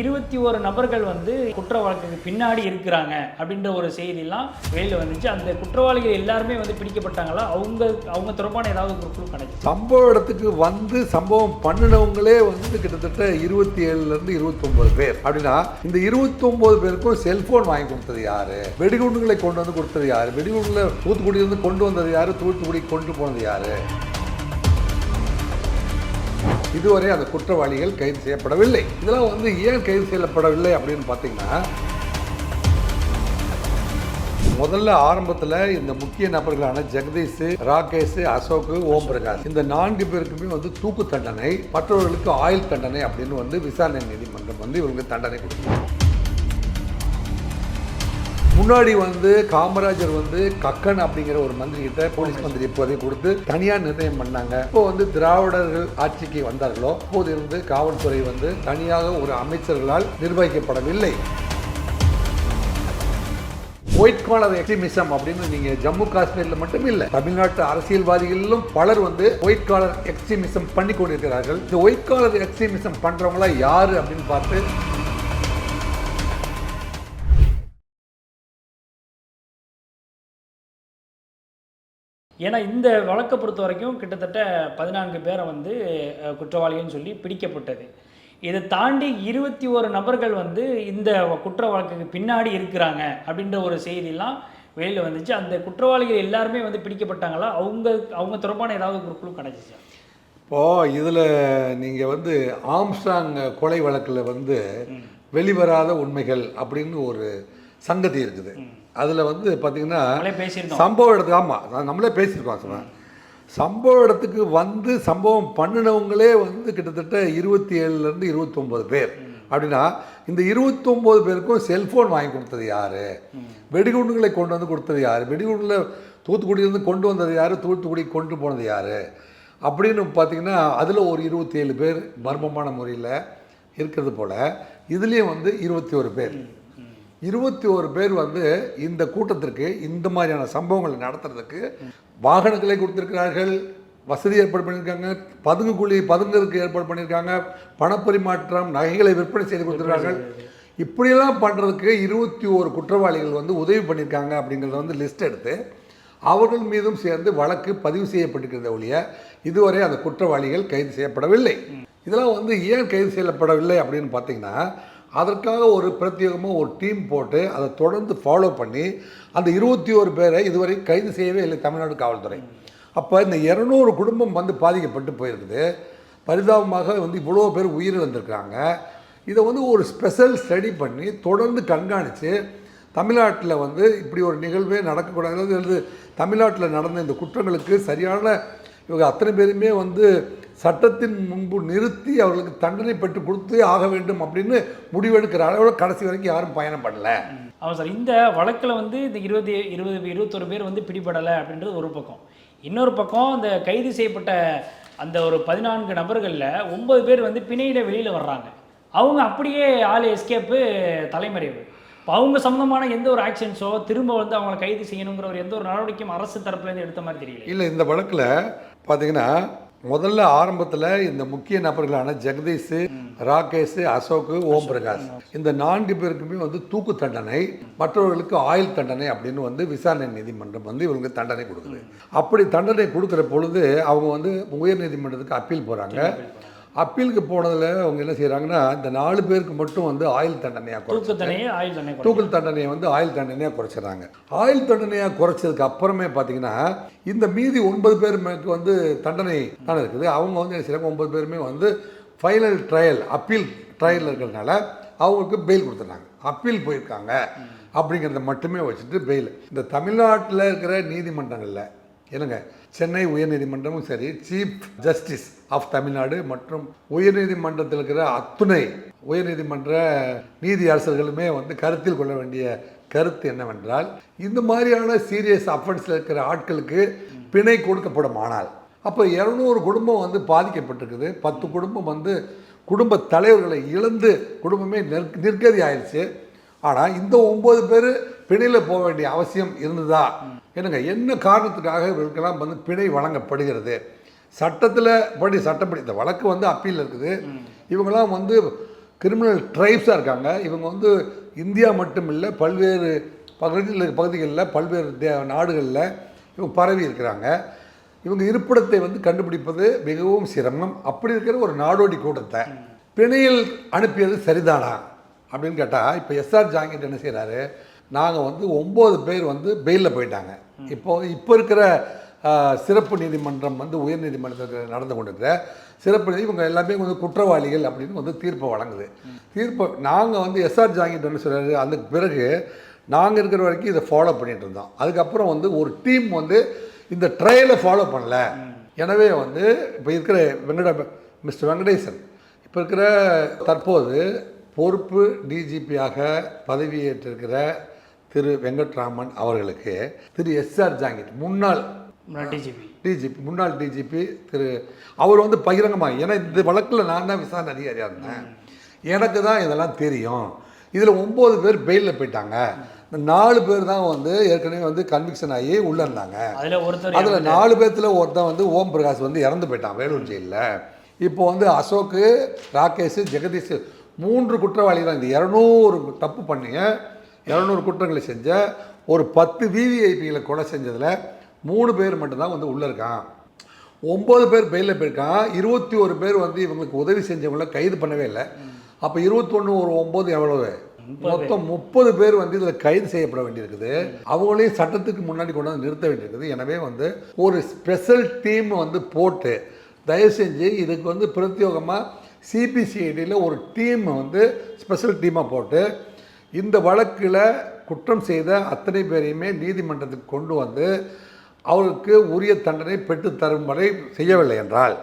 இருபத்தி ஒரு நபர்கள் வந்து குற்ற வழக்குக்கு பின்னாடி இருக்கிறாங்க அப்படின்ற ஒரு செய்தியெல்லாம் வெளியில் வந்துச்சு. அந்த குற்றவாளிகள் எல்லாருமே வந்து பிடிக்கப்பட்டாங்களா? அவங்க அவங்க தொடர்பான ஏதாவது ஒரு குழு கிடைச்சு சம்பவ இடத்துக்கு வந்து சம்பவம் பண்ணினவங்களே வந்து கிட்டத்தட்ட இருபத்தி ஏழுலேருந்து இருபத்தொம்போது பேர். அப்படின்னா இந்த இருபத்தொம்போது பேருக்கும் செல்போன் வாங்கி கொடுத்தது யாரு? வெடிகுண்டுகளை கொண்டு வந்து கொடுத்தது யாரு? வெடிகுண்டுல தூத்துக்குடியிலிருந்து கொண்டு வந்தது யாரு? தூத்துக்குடி கொண்டு போனது யாரு? இதுவரை அந்த குற்றவாளிகள் கைது செய்யப்படவில்லை. இதெல்லாம் வந்து ஏன் கைது செய்யப்படவில்லை அப்படின்னு பார்த்தீங்கன்னா முதல்ல ஆரம்பத்தில் இந்த முக்கிய நபர்களான ஜெகதீஷ் ராகேஷ் அசோக் ஓம் பிரகாஷ். இந்த நான்கு பேருக்குமே வந்து தூக்கு தண்டனை மற்றவர்களுக்கு ஆயுள் தண்டனை அப்படின்னு வந்து விசாரணை நீதிமன்றம் வந்து இவங்களுக்கு தண்டனை கொடுக்கும் முன்னாடி வந்து காமராஜர் வந்து கக்கன் அப்படிங்கிற ஒரு மந்திரி கிட்ட போலீஸ் மந்திரி பதவி கொடுத்து தனியா நிர்ணயம் பண்ணாங்க. இப்போ வந்து திராவிடர்கள் ஆட்சிக்கு வந்தார்களோ அப்போது இருந்து காவல்துறை வந்து தனியாக ஒரு அமைச்சர்களால் நிர்வகிக்கப்படவில்லை. ஒயிட் காலர் எக்ஸ்ட்ரீமிசம் அப்படின்னு நீங்க ஜம்மு காஷ்மீர்ல மட்டும் இல்ல தமிழ்நாட்டு அரசியல்வாதிகளிலும் பலர் வந்து ஒயிட் காலர் எக்ஸ்ட்ரீமிசம் பண்ணி கொண்டிருக்கிறார்கள். இந்த ஒயிட் காலர் எக்ஸ்ட்ரீமிசம் பண்றவங்களா யாரு அப்படின்னு பார்த்து ஏன்னா இந்த வழக்கை பொறுத்த வரைக்கும் கிட்டத்தட்ட பதினான்கு பேரை வந்து குற்றவாளிகள்னு சொல்லி பிடிக்கப்பட்டது. இதை தாண்டி இருபத்தி ஒரு நபர்கள் வந்து இந்த குற்ற வழக்குக்கு பின்னாடி இருக்கிறாங்க அப்படின்ற ஒரு செய்தியெல்லாம் வெளியில் வந்துச்சு. அந்த குற்றவாளிகள் எல்லாருமே வந்து பிடிக்கப்பட்டாங்களா? அவங்க அவங்க தொடர்பான ஏதாவது ஒரு குழு கிடைச்சிச்சா? இப்போ இதில் நீங்கள் வந்து ஆம்ஸ்டாங் கொலை வழக்கில் வந்து வெளிவராத உண்மைகள் அப்படின்னு ஒரு சங்கதி இருக்குது. அதில் வந்து பார்த்தீங்கன்னா சம்பவ இடத்துக்கு ஆமாம் நம்மளே பேசியிருக்கோம் சொன்னேன் சம்பவ இடத்துக்கு வந்து சம்பவம் பண்ணினவங்களே வந்து கிட்டத்தட்ட இருபத்தி ஏழுலேருந்து இருபத்தொம்போது பேர். அப்படின்னா இந்த இருபத்தொம்போது பேருக்கும் செல்ஃபோன் வாங்கி கொடுத்தது யார்? வெடிகுண்டுகளை கொண்டு வந்து கொடுத்தது யார்? வெடிகுண்டில் தூத்துக்குடியிலேருந்து கொண்டு வந்தது யார்? தூத்துக்குடி கொண்டு போனது யார்? அப்படின்னு பார்த்தீங்கன்னா அதில் ஒரு இருபத்தி ஏழு பேர் மர்மமான முறையில் இருக்கிறது போல் இதுலேயும் வந்து இருபத்தி ஒரு பேர் இருபத்தி ஒரு பேர் வந்து இந்த கூட்டத்திற்கு இந்த மாதிரியான சம்பவங்களை நடத்துறதுக்கு வாகனங்களை கொடுத்துருக்கிறார்கள் வசதி ஏற்பாடு பண்ணியிருக்காங்க பதுங்குக்குழி பதுங்குறதுக்கு ஏற்பாடு பண்ணியிருக்காங்க பணப்பரிமாற்றம் நகைகளை விற்பனை செய்து கொடுத்துருக்கார்கள் இப்படியெல்லாம் பண்ணுறதுக்கு இருபத்தி ஒரு குற்றவாளிகள் வந்து உதவி பண்ணியிருக்காங்க அப்படிங்கிறத வந்து லிஸ்ட் எடுத்து அவர்கள் மீதும் சேர்ந்து வழக்கு பதிவு செய்யப்பட்டிருக்கிறத ஒழிய இதுவரை அந்த குற்றவாளிகள் கைது செய்யப்படவில்லை. இதெல்லாம் வந்து ஏன் கைது செய்யப்படவில்லை அப்படின்னு பார்த்தீங்கன்னா அதற்காக ஒரு பிரத்யேகமாக ஒரு டீம் போட்டு அதை தொடர்ந்து ஃபாலோ பண்ணி அந்த இருபத்தி ஒரு பேரை இதுவரை கைது செய்யவே இல்லை தமிழ்நாடு காவல்துறை. அப்போ இந்த இரநூறு குடும்பம் வந்து பாதிக்கப்பட்டு போயிருக்குது. பரிதாபமாக வந்து இவ்வளோ பேர் உயிரிழந்திருக்காங்க இதை வந்து ஒரு ஸ்பெஷல் ஸ்டடி பண்ணி தொடர்ந்து கண்காணித்து தமிழ்நாட்டில் வந்து இப்படி ஒரு நிகழ்வே நடக்கக்கூடாது. அல்லது தமிழ்நாட்டில் நடந்த இந்த குற்றங்களுக்கு சரியான இவங்க அத்தனை பேருமே வந்து சட்டத்தின் முன்பு நிறுத்தி அவர்களுக்கு தண்டனை பெற்று கொடுத்தே ஆக வேண்டும் அப்படின்னு முடிவெடுக்கிற அளவில் கடைசி வரைக்கும் யாரும் பயணம் பண்ணல. ஆமாம் சார் இந்த வழக்கில் வந்து இந்த இருபது இருபது இருபத்தொரு பேர் வந்து பிடிபடலை அப்படின்றது ஒரு பக்கம். இன்னொரு பக்கம் இந்த கைது செய்யப்பட்ட அந்த ஒரு பதினான்கு நபர்களில் ஒன்பது பேர் வந்து பிணையில வெளியில் வர்றாங்க. அவங்க அப்படியே ஆள் எஸ்கேப்பு தலைமறைவு. இப்போ அவங்க சம்மந்தமான எந்த ஒரு ஆக்ஷன்ஸோ திரும்ப வந்து அவங்களை கைது செய்யணுங்கிற ஒரு எந்த ஒரு நடவடிக்கையும் அரசு தரப்புலேருந்து எடுத்த மாதிரி தெரியல. இல்லை இந்த வழக்கில் பார்த்தீங்கன்னா முதல்ல ஆரம்பத்தில் இந்த முக்கிய நபர்களான ஜெகதீஷ் ராகேஷ் அசோக் ஓம் பிரகாஷ். இந்த நான்கு பேருக்குமே வந்து தூக்கு தண்டனை மற்றவர்களுக்கு ஆயுள் தண்டனை அப்படின்னு வந்து விசாரணை நீதிமன்றம் வந்து இவங்களுக்கு தண்டனை கொடுக்குது. அப்படி தண்டனை கொடுக்குற பொழுது அவங்க வந்து உயர் நீதிமன்றத்துக்கு அப்பீல் போகிறாங்க அப்பீலுக்கு போனதில் அவங்க என்ன செய்கிறாங்கன்னா இந்த நாலு பேருக்கு மட்டும் வந்து ஆயுள் தண்டனையாக குறைச்சி. தூக்கு தண்டனையை வந்து ஆயுள் தண்டனையாக குறைச்சிடுறாங்க ஆயுள் தண்டனையாக குறைச்சதுக்கு அப்புறமே பார்த்தீங்கன்னா இந்த மீதி ஒன்பது பேருக்கு வந்து தண்டனை தானே இருக்குது. அவங்க வந்து என்ன செய்றாங்க ஒன்பது பேருமே வந்து ஃபைனல் ட்ரையல் அப்பீல் ட்ரையல் இருக்கிறதுனால அவங்களுக்கு பெயில் கொடுத்துட்டாங்க அப்பீல் போயிருக்காங்க. அப்படிங்கிறத மட்டுமே வச்சுட்டு பெயில் இந்த தமிழ்நாட்டில் இருக்கிற நீதிமன்றங்களில் என்னங்க சென்னை உயர்நீதிமன்றமும் சரி சீஃப் ஜஸ்டிஸ் ஆஃப் தமிழ்நாடு மற்றும் உயர்நீதிமன்றத்தில் இருக்கிற அத்துணை உயர்நீதிமன்ற நீதி அரசர்களுமே வந்து கருத்தில் கொள்ள வேண்டிய கருத்து என்னவென்றால் இந்த மாதிரியான சீரியஸ் அஃபென்ஸில் இருக்கிற ஆட்களுக்கு பிணை கொடுக்கப்படும் ஆனால் அப்போ இரநூறு குடும்பம் வந்து பாதிக்கப்பட்டிருக்குது. பத்து குடும்பம் வந்து குடும்ப தலைவர்களை இழந்து குடும்பமே நிற் நிர்கதி ஆயிடுச்சு ஆனால் இந்த ஒம்பது பேர் பிணையில் போக வேண்டிய அவசியம் இருந்ததா? என்னங்க என்ன காரணத்துக்காக இவர்களுக்கெல்லாம் வந்து பிணை வழங்கப்படுகிறது? சட்டத்தில் படி சட்டப்படி இந்த வழக்கு வந்து அப்பீல் இருக்குது. இவங்கெல்லாம் வந்து கிரிமினல் ட்ரைப்ஸாக இருக்காங்க. இவங்க வந்து இந்தியா மட்டும் இல்லை பல்வேறு பகுதியில் பகுதிகளில் பல்வேறு தே நாடுகளில் இவங்க பரவி இருக்கிறாங்க. இவங்க இருப்பிடத்தை வந்து கண்டுபிடிப்பது மிகவும் சிரமம். அப்படி இருக்கிற ஒரு நாடோடி கூட்டத்தை பிணையில் அனுப்பியது சரிதானா? அப்படின்னு கேட்டால் இப்போ எஸ்ஆர் ஜாங்கிட் என்ன செய்கிறாரு நாங்கள் வந்து ஒம்பது பேர் வந்து பெயிலில் போயிட்டாங்க. இப்போ இப்போ இருக்கிற சிறப்பு நீதிமன்றம் வந்து உயர் நீதிமன்றத்தில் நடந்து கொண்டிருக்கிற சிறப்பு நீதி இவங்க எல்லாமே வந்து குற்றவாளிகள் அப்படின்னு வந்து தீர்ப்பை வழங்குது. தீர்ப்பை நாங்கள் வந்து எஸ்ஆர் ஜாங்கிட்டு என்ன சொல்கிறாரு அதுக்கு பிறகு நாங்கள் இருக்கிற வரைக்கும் இதை ஃபாலோ பண்ணிகிட்டு இருந்தோம். அதுக்கப்புறம் வந்து ஒரு டீம் வந்து இந்த ட்ரையலை ஃபாலோ பண்ணல. எனவே வந்து இப்போ இருக்கிற வெங்கட மிஸ்டர் வெங்கடேசன் இப்போ இருக்கிற தற்போது பொறுப்பு டிஜிபியாக பதவியேற்றிருக்கிற திரு வெங்கட்ராமன் அவர்களுக்கு திரு எஸ்ஆர் ஜாங்கிட் முன்னாள் டிஜிபி டிஜிபி முன்னாள் டிஜிபி திரு அவர் வந்து பகிரங்கமாக ஏன்னா இந்த வழக்கில் நான் தான் விசாரணை அதிகாரியாக இருந்தேன். எனக்கு தான் இதெல்லாம் தெரியும். இதில் ஒம்பது பேர் பெயிலில் போயிட்டாங்க. நாலு பேர் தான் வந்து ஏற்கனவே வந்து கன்விக்ஷன் ஆகி உள்ளே இருந்தாங்க. அதுல ஒருத்தர் அதில் நாலு பேர்த்தில் ஒருத்தன் வந்து ஓம் பிரகாஷ் வந்து இறந்து போயிட்டான் வேலூர் ஜெயிலில். இப்போ வந்து அசோக்கு ராகேஷ் ஜெகதீஷ் மூன்று குற்றவாளி தான் இந்த இரநூறு தப்பு பண்ணிய இரநூறு குற்றங்களை செஞ்ச ஒரு பத்து விவிஐபிகளை கொலை செஞ்சதில் மூணு பேர் மட்டும்தான் வந்து உள்ளே இருக்கான். ஒம்பது பேர் பெயிலில் போயிருக்கான். இருபத்தி ஒரு பேர் வந்து இவங்களுக்கு உதவி செஞ்சவங்கள கைது பண்ணவே இல்லை. அப்போ இருபத்தொன்று ஒரு ஒம்பது எவ்வளவு? மொத்தம் முப்பது பேர் வந்து இதில் கைது செய்யப்பட வேண்டியிருக்குது. அவங்களையும் சட்டத்துக்கு முன்னாடி கொண்டு வந்து நிறுத்த வேண்டியிருக்குது. எனவே வந்து ஒரு ஸ்பெஷல் டீம் வந்து போட்டு தயவு செஞ்சு இதுக்கு வந்து பிரத்யோகமாக சிபிசிஐடியில் ஒரு டீம் வந்து ஸ்பெஷல் டீமாக போட்டு இந்த வழக்கில் குற்றம் செய்த அத்தனை பேரையுமே நீதிமன்றத்துக்கு கொண்டு வந்து அவருக்கு உரிய தண்டனை பெற்று தரும் வரை செய்யவில்லை என்றால்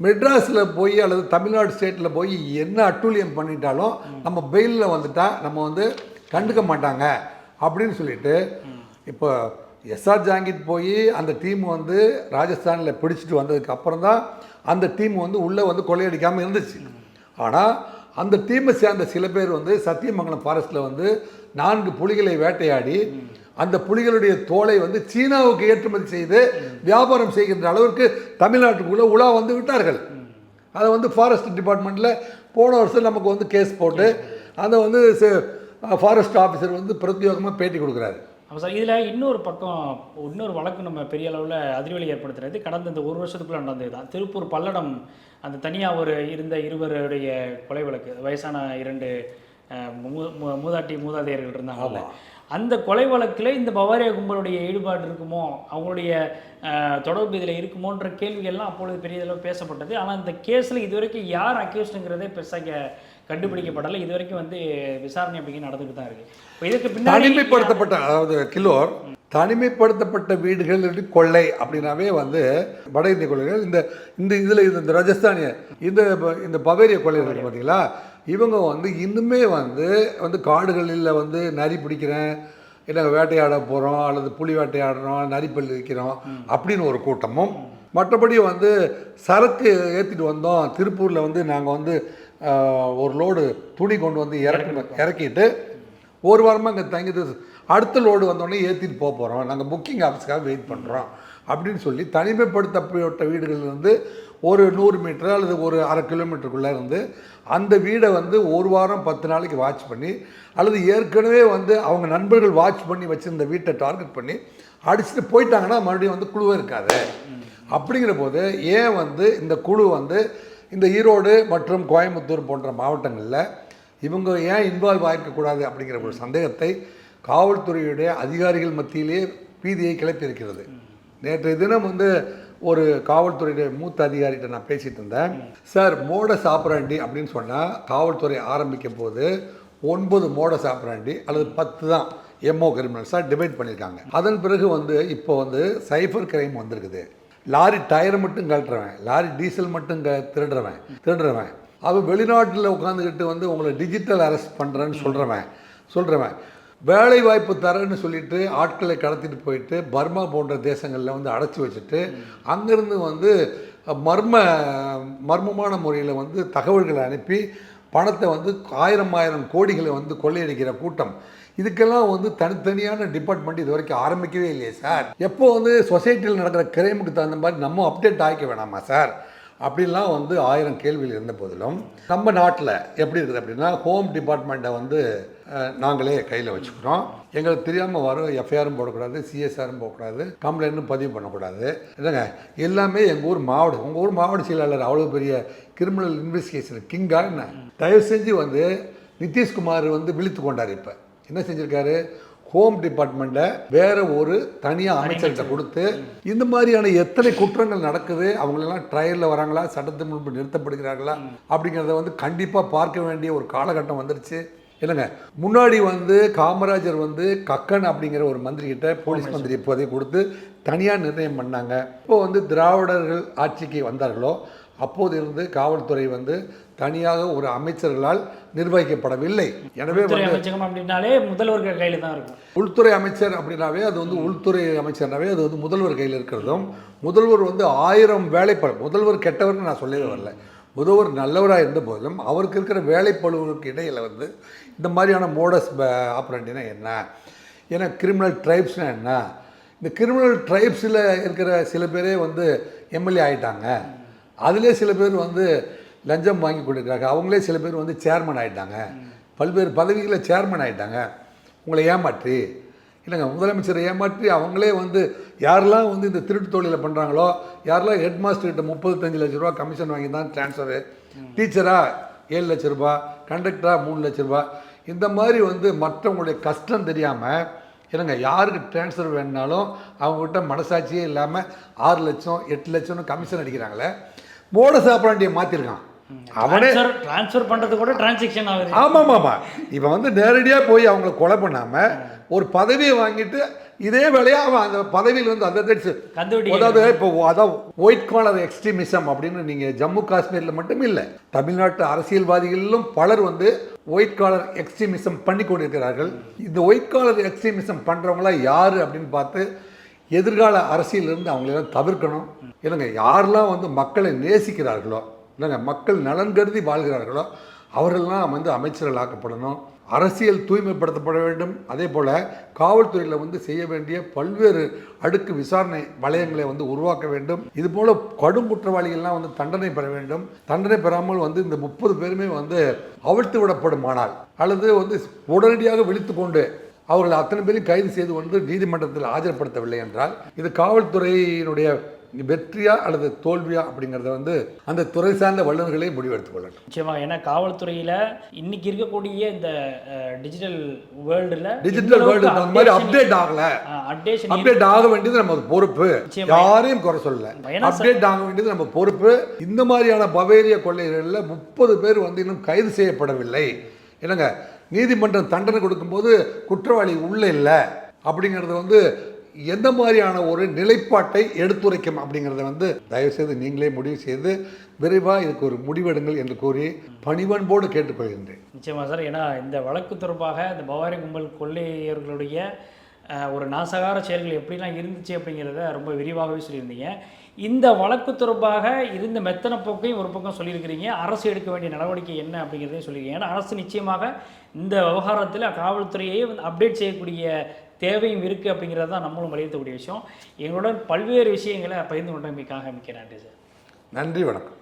மெட்ராஸில் போய் அல்லது தமிழ்நாடு ஸ்டேட்டில் போய் என்ன அட்டூழியம் பண்ணிட்டாலும் நம்ம பெயிலில் வந்துட்டால் நம்ம வந்து கண்டுக்க மாட்டாங்க அப்படின்னு சொல்லிட்டு இப்போ எஸ்ஆர் ஜாங்கிட் போய் அந்த டீம் வந்து ராஜஸ்தானில் பிடிச்சிட்டு வந்ததுக்கு அப்புறம் தான் அந்த டீம் வந்து உள்ளே வந்து கொள்ளையடிக்காமல் இருந்துச்சு. ஆனால் அந்த டீமை சேர்ந்த சில பேர் வந்து சத்தியமங்கலம் ஃபாரஸ்ட்டில் வந்து நான்கு புலிகளை வேட்டையாடி அந்த புலிகளுடைய தோலை வந்து சீனாவுக்கு ஏற்றுமதி செய்து வியாபாரம் செய்கின்ற அளவிற்கு தமிழ்நாட்டுக்குள்ளே உலா வந்து விட்டார்கள். அதை வந்து ஃபாரஸ்ட் டிபார்ட்மெண்ட்டில் போன வருஷம் நமக்கு வந்து கேஸ் போட்டு அதை வந்து ஃபாரஸ்ட் ஆஃபீஸர் வந்து பிரத்யோகமாக பேட்டி கொடுக்குறாரு. அப்போ சார் இதில் இன்னொரு பக்கம் இன்னொரு வழக்கு நம்ம பெரிய அளவில் அதிர்வலி ஏற்படுத்துறது. கடந்த இந்த ஒரு வருஷத்துக்குள்ளே நடந்தது தான் திருப்பூர் பல்லடம் அந்த தனியாக ஒரு இருந்த இருவருடைய கொலை வழக்கு வயசான இரண்டு மூதாட்டி மூதாதையர்கள் இருந்தாங்கல்ல. அந்த கொலை வழக்கில் இந்த பவாரியா கும்பலுடைய ஈடுபாடு இருக்குமோ அவங்களுடைய தொடர்பு இதில் இருக்குமோன்ற கேள்விகள்லாம் அப்பொழுது பெரிய அளவு பேசப்பட்டது. ஆனால் இந்த கேஸில் இதுவரைக்கும் யார் அக்யூஸ்டுங்கிறதே பெருசாக கண்டுபிடிக்கப்படலை. இது வரைக்கும் வந்து விசாரணை அப்படிங்க நடந்துட்டு தான் இருக்கு. இப்போ இதுக்கு பின்னாடி தனிமைப்படுத்தப்பட்ட அதாவது கிலோர் தனிமைப்படுத்தப்பட்ட வீடுகள் கொள்ளை அப்படின்னாவே வந்து வட இந்திய கொள்ளைகள் இந்த இந்த இதில் இந்த ராஜஸ்தானிய இந்த ப- இந்த பவேரிய கொள்ளைகள் பார்த்தீங்களா இவங்க வந்து இன்னுமே வந்து வந்து காடுகளில் வந்து நரி பிடிக்கிறேன் இல்லை வேட்டையாட போகிறோம் அல்லது புலி வேட்டையாடுறோம் நரிப்பல் விற்கிறோம் அப்படின்னு ஒரு கூட்டமும். மற்றபடி வந்து சரக்கு ஏற்றிட்டு வந்தோம். திருப்பூரில் வந்து நாங்கள் வந்து ஒரு லோடு துணி கொண்டு வந்து இறக்கி இறக்கிட்டு ஒரு வாரமாக இங்கே தங்கிட்டு அடுத்த லோடு வந்தோடனே ஏற்றிட்டு போக போகிறோம் நாங்கள் புக்கிங் ஆஃபீஸ்க்காக வெயிட் பண்ணுறோம் அப்படின்னு சொல்லி தனிமைப்படுத்தப்பட்ட வீடுகள்லேருந்து ஒரு நூறு மீட்டர் அல்லது ஒரு அரை கிலோமீட்டருக்குள்ளே இருந்து அந்த வீடை வந்து ஒரு வாரம் பத்து நாளைக்கு வாட்ச் பண்ணி அல்லது ஏற்கனவே வந்து அவங்க நண்பர்கள் வாட்ச் பண்ணி வச்சுருந்த வீட்டை டார்கெட் பண்ணி அடிச்சுட்டு போயிட்டாங்கன்னா மறுபடியும் வந்து குழுவே இருக்காது. அப்படிங்கிற போது ஏன் வந்து இந்த குழு வந்து இந்த ஈரோடு மற்றும் கோயம்புத்தூர் போன்ற மாவட்டங்களில் இவங்க ஏன் இன்வால்வ் ஆகிருக்கக்கூடாது அப்படிங்கிற ஒரு சந்தேகத்தை காவல்துறையுடைய அதிகாரிகள் மத்தியிலே பீதியை கிளப்பியிருக்கிறது. நேற்றைய தினம் வந்து ஒரு காவல்துறையுடைய மூத்த அதிகாரிகிட்ட நான் பேசிட்டு இருந்தேன். சார் மோட சாப்பிடாண்டி அப்படின்னு சொன்னால் காவல்துறை ஆரம்பிக்கும் போது ஒன்பது மோட சாப்பிடாண்டி அல்லது பத்து தான் எம்ஓ கிரிமினல்ஸாக டிபைட் பண்ணியிருக்காங்க. அதன் பிறகு வந்து இப்போ வந்து சைபர் கிரைம் வந்திருக்குது. லாரி டயர் மட்டும் கழட்டுறவன் லாரி டீசல் மட்டும் க திருடுறவன் திருடுறவன். அவன் வெளிநாட்டில் உட்காந்துக்கிட்டு வந்து உங்களை டிஜிட்டல் அரெஸ்ட் பண்ணுறேன்னு சொல்கிறவன் சொல்கிறவன் வேலை வாய்ப்பு தரேன்னு சொல்லிட்டு ஆட்களை கடத்திட்டு போயிட்டு பர்மா போன்ற தேசங்களில் வந்து அடைச்சி வச்சுட்டு அங்கேருந்து வந்து மர்ம மர்மமான முறையில் வந்து தகவல்களை அனுப்பி பணத்தை வந்து ஆயிரம் ஆயிரம் கோடிகளை வந்து கொள்ளையடிக்கிற கூட்டம். இதுக்கெல்லாம் வந்து தனித்தனியான டிபார்ட்மெண்ட் இது வரைக்கும் ஆரம்பிக்கவே இல்லையே சார். எப்போ வந்து சொசைட்டியில் நடக்கிற கிரைமுக்கு தகுந்த மாதிரி நம்ம அப்டேட் ஆகிக்க வேணாமா சார்? அப்படின்லாம் வந்து ஆயிரம் கேள்விகள் இருந்த போதிலும் நம்ம நாட்டில் எப்படி இருக்குது அப்படின்னா ஹோம் டிபார்ட்மெண்ட்டை வந்து நாங்களே கையில் வச்சுக்கிறோம். எங்களுக்கு தெரியாமல் வரும் எஃப்ஐஆரும் போடக்கூடாது சிஎஸ்ஆரும் போடக்கூடாது கம்ப்ளைண்ட்டும் பதிவு பண்ணக்கூடாது. இல்லைங்க எல்லாமே எங்கள் ஊர் மாவட்ட உங்கள் ஊர் மாவட்ட செயலாளர் அவ்வளோ பெரிய கிரிமினல் இன்வெஸ்டிகேஷன் கிங்காக என்ன? தயவு செஞ்சு வந்து நிதிஷ்குமார் வந்து விழித்து கொண்டார் இப்போ. என்ன செஞ்சுருக்காரு? ஹோம் டிபார்ட்மெண்ட்டை வேற ஒரு தனியாக அமைச்சர்கிட்ட கொடுத்து இந்த மாதிரியான எத்தனை குற்றங்கள் நடக்குது அவங்களெல்லாம் ட்ரையலில் வராங்களா சட்டத்தின் முன்பு நிறுத்தப்படுகிறார்களா அப்படிங்கிறத வந்து கண்டிப்பாக பார்க்க வேண்டிய ஒரு காலகட்டம் வந்துருச்சு. இல்லைங்க முன்னாடி வந்து காமராஜர் வந்து கக்கன் அப்படிங்கிற ஒரு மந்திரி கிட்ட போலீஸ். மந்திரி பதவி கொடுத்து தனியாக நிர்ணயம் பண்ணாங்க. இப்போ வந்து திராவிடர்கள் ஆட்சிக்கு வந்தார்களோ அப்போது இருந்து காவல்துறை வந்து தனியாக ஒரு அமைச்சர்களால் நிர்வகிக்கப்படவில்லை. எனவே அமைச்சகம் அப்படின்னாலே முதல்வர்கள் கையில தான் இருக்கும். உள்துறை அமைச்சர் அப்படின்னாவே அது வந்து உள்துறை அமைச்சர்னாவே அது வந்து முதல்வர் கையில் இருக்கிறதும் முதல்வர் வந்து ஆயிரம் வேலைப்பழு முதல்வர் கெட்டவர்னு நான் சொல்லவே வரல. முதல்வர் நல்லவராக இருந்த போதிலும் அவருக்கு இருக்கிற வேலைப்பழுவுக்கு இடையில் வந்து இந்த மாதிரியான மோடஸ் ஆப்ரண்டினா என்ன? ஏன்னா கிரிமினல் ட்ரைப்ஸ்னா என்ன? இந்த கிரிமினல் ட்ரைப்ஸில் இருக்கிற சில பேரே வந்து எம்எல்ஏ ஆயிட்டாங்க. அதிலே சில பேர் வந்து லஞ்சம் வாங்கி கொடுக்குறாங்க அவங்களே சில பேர் வந்து சேர்மன் ஆகிட்டாங்க பல்வேறு பதவிகளில் சேர்மன் ஆகிட்டாங்க உங்களை ஏமாற்றி. இல்லைங்க முதலமைச்சரை ஏமாற்றி அவங்களே வந்து யாரெல்லாம் வந்து இந்த திருட்டு தொழிலை பண்ணுறாங்களோ யாரெல்லாம் ஹெட் மாஸ்டர்கிட்ட முப்பத்தஞ்சு லட்ச ரூபா கமிஷன் வாங்கி தான் ட்ரான்ஸ்ஃபரு டீச்சராக ஏழு லட்ச ரூபா கண்டக்டராக மூணு லட்ச ரூபா. இந்த மாதிரி வந்து மற்றவங்களுடைய கஷ்டம் தெரியாமல் இல்லைங்க யாருக்கு ட்ரான்ஸ்ஃபர் வேணுனாலும் அவங்ககிட்ட மனசாட்சியே இல்லாமல் ஆறு லட்சம் எட்டு லட்சம்னு கமிஷன் அடிக்கிறாங்களே மோட சாப்பிடாண்டியை மாற்றிருக்கான் அவனே ட்ரான்ஸ்ஃபர் ட்ரான்ஸ்ஃபர் பண்றது கூட டிரான்சாக்ஷன் ஆகுது. ஆமாம் ஆமாம் இவன் வந்து நேரடியாக போய் அவங்கள கொலை பண்ணாமல் ஒரு பதவியை வாங்கிட்டு இதே வேலையா அவன் அந்த பதவியில் வந்து அந்த அதாவது இப்போ அதான் ஒயிட் காலர் எக்ஸ்ட்ரீமிசம் அப்படின்னு நீங்கள் ஜம்மு காஷ்மீரில் மட்டும் இல்லை தமிழ்நாட்டு அரசியல்வாதிகளிலும் பலர் வந்து ஒயிட் காலர் எக்ஸ்ட்ரீமிசம் பண்ணி கொண்டிருக்கிறார்கள். இந்த ஒயிட் காலர் எக்ஸ்ட்ரீமிசம் பண்ணுறவங்களாம் யார் அப்படின்னு பார்த்து எதிர்கால அரசியலிருந்து அவங்களெல்லாம் தவிர்க்கணும். இல்லைங்க யாரெல்லாம் வந்து மக்களை நேசிக்கிறார்களோ இல்லைங்க மக்கள் நலன் கருதி வாழ்கிறார்களோ அவர்கள்லாம் வந்து அமைச்சர்கள் ஆக்கப்படணும். அரசியல் தூய்மைப்படுத்தப்பட வேண்டும். அதே போல் காவல்துறையில் வந்து செய்ய வேண்டிய பல்வேறு அடுக்கு விசாரணை வளையங்களை வந்து உருவாக்க வேண்டும். இது போல் கடும் குற்றவாளிகள்லாம் வந்து தண்டனை பெற வேண்டும். தண்டனை பெறாமல் வந்து இந்த முப்பது பேருமே வந்து அவிழ்த்து விடப்படுமானால் அல்லது வந்து உடனடியாக விழித்து கொண்டு அவர்கள் அத்தனை பேரையும் கைது செய்து கொண்டு நீதிமன்றத்தில் ஆஜர்படுத்தவில்லை என்றால் இது காவல்துறையினுடைய வெற்றியா அல்லது தோல்வியா அப்படிங்கிறத வந்து அந்த துறை சார்ந்த வல்லுநர்களே முடிவெடுத்துக் கொள்ளட்டும். நிச்சயமா ஏன்னா காவல்துறையில இன்னைக்கு இருக்கக்கூடிய இந்த டிஜிட்டல் வேர்ல்டுல டிஜிட்டல் வேர்ல்டு அந்த மாதிரி அப்டேட் ஆகல. அப்டேஷன் அப்டேட் ஆக வேண்டியது நம்ம பொறுப்பு. யாரையும் குறை சொல்லல. அப்டேட் ஆக வேண்டியது நம்ம பொறுப்பு. இந்த மாதிரியான பவேரிய கொள்ளைகளில் முப்பது பேர் வந்து இன்னும் கைது செய்யப்படவில்லை. என்னங்க நீதிமன்றம் தண்டனை கொடுக்கும்போது குற்றவாளி உள்ளே இல்லை அப்படிங்கிறது வந்து எந்த மாதிரியான ஒரு நிலைப்பாட்டை எடுத்துரைக்கும் அப்படிங்கிறத வந்து தயவுசெய்து நீங்களே முடிவு செய்து விரைவாக இதுக்கு ஒரு முடிவெடுங்கள் என்று கூறி பணிவன்போடு கேட்டுக்கொள்கின்றேன் நிச்சயமாக சார். ஏன்னா இந்த வழக்கு தொடர்பாக இந்த பவாரி கும்பல் கொள்ளையர்களுடைய ஒரு நாசகார செயல்கள் எப்படிலாம் இருந்துச்சு அப்படிங்கிறத ரொம்ப விரிவாகவே சொல்லியிருந்தீங்க. இந்த வழக்கு தொடர்பாக இருந்த மெத்தன போக்கையும் ஒரு பக்கம் சொல்லியிருக்கிறீங்க. அரசு எடுக்க வேண்டிய நடவடிக்கை என்ன அப்படிங்கிறதையும் சொல்லியிருக்கீங்க ஏன்னா அரசு நிச்சயமாக இந்த விவகாரத்தில் காவல்துறையை அப்டேட் செய்யக்கூடிய தேவையும் இருக்குது அப்படிங்கிறது தான் நம்மளும் வலியுறுத்தக்கூடிய விஷயம். எங்களுடன் பல்வேறு விஷயங்களை பகிர்ந்து கொண்டமைக்காக மிக்க நன்றி சார். நன்றி வணக்கம்.